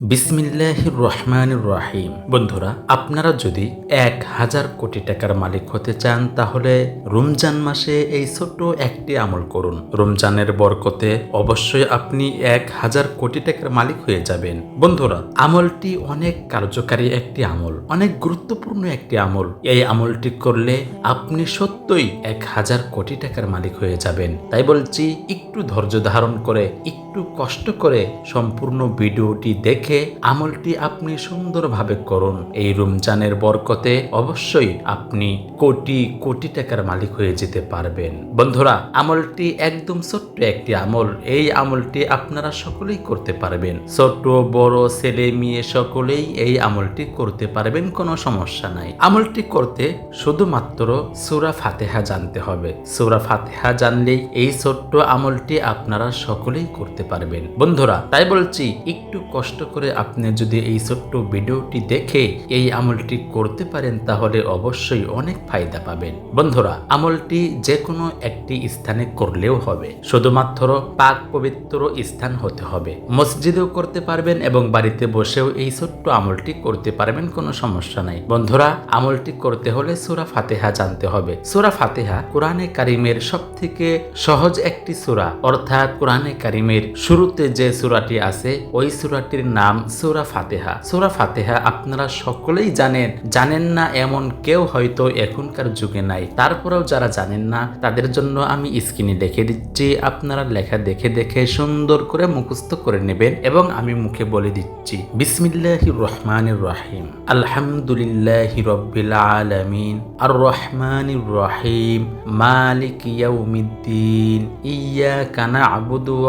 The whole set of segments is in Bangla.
বিসমিল্লাহির রহমানির রাহিম। বন্ধুরা, আপনারা যদি এক হাজার কোটি টাকার মালিক হতে চান, তাহলে রমজান মাসে এই ছোট্ট একটি আমল করুন। রমজানের বরকতে অবশ্যই আপনি এক হাজার কোটি টাকার মালিক হয়ে যাবেন। বন্ধুরা, আমলটি অনেক কার্যকারী একটি আমল, অনেক গুরুত্বপূর্ণ একটি আমল। এই আমলটি করলে আপনি সত্যই এক হাজার কোটি টাকার মালিক হয়ে যাবেন। তাই বলছি, একটু ধৈর্য ধারণ করে, একটু কষ্ট করে সম্পূর্ণ ভিডিওটি দেখে আমলটি আপনি সুন্দরভাবে করুন। এই রমজানের বরকতে অবশ্যই আপনি কোটি কোটি টাকার মালিক হয়ে যেতে পারবেন। বন্ধুরা, আমলটি একদম ছোট্ট একটি আমল। এই আমলটি আপনারা সকলেই করতে পারবেন। ছোট, বড়, ছেলে, মেয়ে সকলেই এই আমলটি করতে পারবেন, কোনো সমস্যা নাই। আমলটি করতে শুধুমাত্র সুরা ফাতেহা জানতে হবে। সুরা ফাতেহা জানলেই এই ছোট্ট আমলটি আপনারা সকলেই করতে পারবেন। বন্ধুরা, তাই বলছি, একটু কষ্ট করে আপনি যদি এই ছোট্ট ভিডিওটি দেখে এই আমলটি করতে পারেন, তাহলে অবশ্যই অনেক ফায়দা পাবেন। বন্ধুরা, আমলটি যে কোনো একটি স্থানে করলেও হবে। শুধুমাত্র পাক পবিত্র স্থান হতে হবে। মসজিদেও করতে পারবেন এবং বাড়িতে বসেও এই ছোট্ট আমলটি করতে পারবেন, কোনো সমস্যা নাই। বন্ধুরা, আমলটি করতে হলে সুরা ফাতেহা জানতে হবে। সুরা ফাতেহা কোরআনে কারিমের সব থেকে সহজ একটি সুরা। অর্থাৎ কোরআনে কারিমের শুরুতে যে সুরাটি আছে, ওই সুরাটির নাম সুরা ফাতেহা। সুরা ফাতেহা আপনারা সকলেই জানেন। জানেন না এমন কেউ হয়তো এখনকার যুগে নাই। তারপরেও যারা জানেন না, তাদের জন্য আমি স্ক্রিনে লিখে দিচ্ছি। আপনারা লেখা দেখে দেখে সুন্দর করে মুখস্থ করে নেবেন এবং আমি মুখে বলে দিচ্ছি। বিসমিল্লাহ রহমান রাহিম। আলহামদুলিল্লাহ রব্বিল আলামিন। আর রহমান রাহিম। মালিক ইয়াউমিদ্দিন। ইয়াকা না'বুদু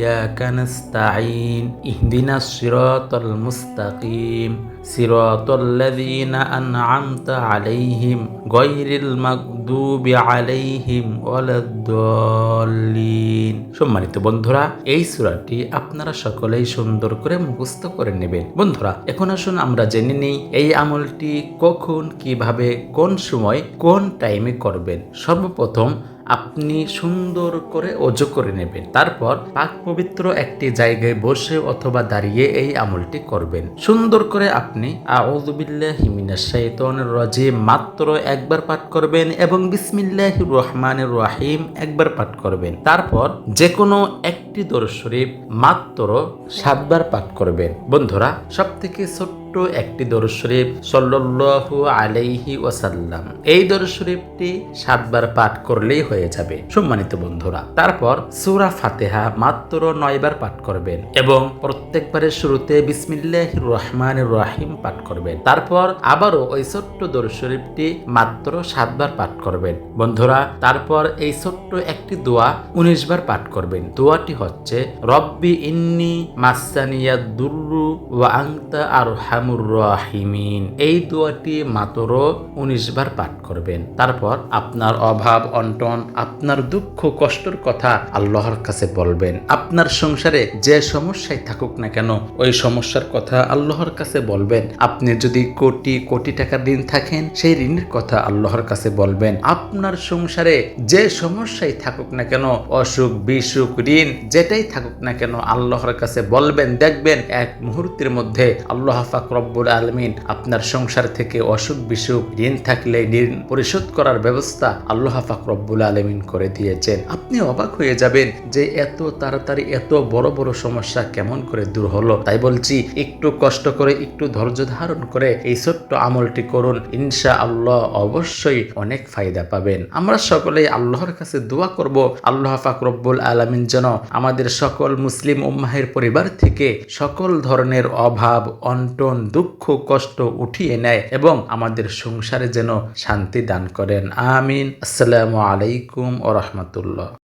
ওয়া ইয়াকা নাস্তাঈন ইহদিনাস সিরাতাল মুস্তাকিম সিরাতাল লাযীনা আন'আমতা আলাইহিম গায়রিল মাগদুবি আলাইহিম ওয়ালাদ-দাল্লিন সম্মানিত বন্ধুরা, এই সূরাটি আপনারা সকলেই সুন্দর করে মুখস্থ করে নেবেন। বন্ধুরা, এখন আসুন আমরা জেনে নিই এই আমলটি কখন, কীভাবে, কোন সময়, কোন টাইমে করবেন। সর্বপ্রথম আপনি সুন্দর করে অজু করে নেবেন। তারপর পাক পবিত্র একটি জায়গায় বসে অথবা দাঁড়িয়ে এই আমলটি করবেন। সুন্দর করে আপনি শাইতানির রাজিম মাত্র একবার পাঠ করবেন এবং বিসমিল্লাহির রহমানির রহিম একবার পাঠ করবেন। তারপর যে কোনো একটি দরুদ শরীফ মাত্র সাতবার পাঠ করবেন। বন্ধুরা সব থেকে ছোট্ট ছোট্ট একটি দরুদ শরীফ সাল্লাল্লাহু আলাইহি ওয়াসাল্লাম। এই দরুদ শরীফটি সাতবার পাঠ করলেই হয়ে যাবে, সম্মানিত বন্ধুরা। তারপর সুরা ফাতেহা মাত্র নয়বার পাঠ করবেন এবং প্রত্যেকবারের শুরুতে বিসমিল্লাহির রহমান রহিম পাঠ করবেন। তারপর আবারও ওই ছোট্ট দরুদ শরীফটি মাত্র সাতবার পাঠ করবেন। বন্ধুরা, তারপর এই ছোট্ট একটি দোয়া উনিশ বার পাঠ করবেন। দোয়াটি হচ্ছে, রব্বি ইন্নি মাসানিয়া দুর্রু ওয়া আংতা আর হামুর রাহিমিন। এই দোয়াটি মাত্র উনিশ বার পাঠ করবেন। তারপর আপনার অভাব, অন্টন, আপনার দুঃখ, কষ্টর কথা আল্লাহর কাছে বলবেন। আপনার সংসারে যে সমস্যায় থাকুক না কেন, ওই সমস্যার কথা আল্লাহর কাছে বলবেন। আপনি যদি কোটি কোটি টাকা ঋণ থাকেন, সেই ঋণের কথা আল্লাহর কাছে বলবেন। আপনার সংসারে যে সমস্যায় থাকুক না কেন, অসুখ, বিসুখ, ঋণ, যেটাই থাকুক না কেন, আল্লাহর কাছে বলবেন, দেখবেন এক মুহূর্তের মধ্যে আল্লাহ পাক রব্বুল আলমিন আপনার সংসার থেকে অসুখ, বিসুখ, ঋণ থাকলে ঋণ পরিশোধ করার ব্যবস্থা আল্লাহ পাক রব্বুল আলমিন করে দিয়েছেন। আপনি অবাক হয়ে যাবেন যে এত তাড়াতাড়ি এত বড় বড় সমস্যা কেমন করে দূর হলো। তাই বলছি, একটু কষ্ট করে, একটু ধৈর্য ধারণ করে এই ছোট্ট আমলটি করুন। ইনশা আল্লাহ অবশ্যই অনেক ফায়দা পাবেন। আমরা সকলেই আল্লাহর কাছে দোয়া করব। আল্লাহ পাক রব্বুল আলমিন যেন আমাদের সকল মুসলিম উম্মাহের পরিবার থেকে সকল ধরনের অভাব, অন্টন, দুঃখ, কষ্ট উঠিয়ে নেয় এবং আমাদের সংসারে যেন শান্তি দান করেন। আমিন। আসসালামু আলাইকুম ও রহমতুল্লাহ।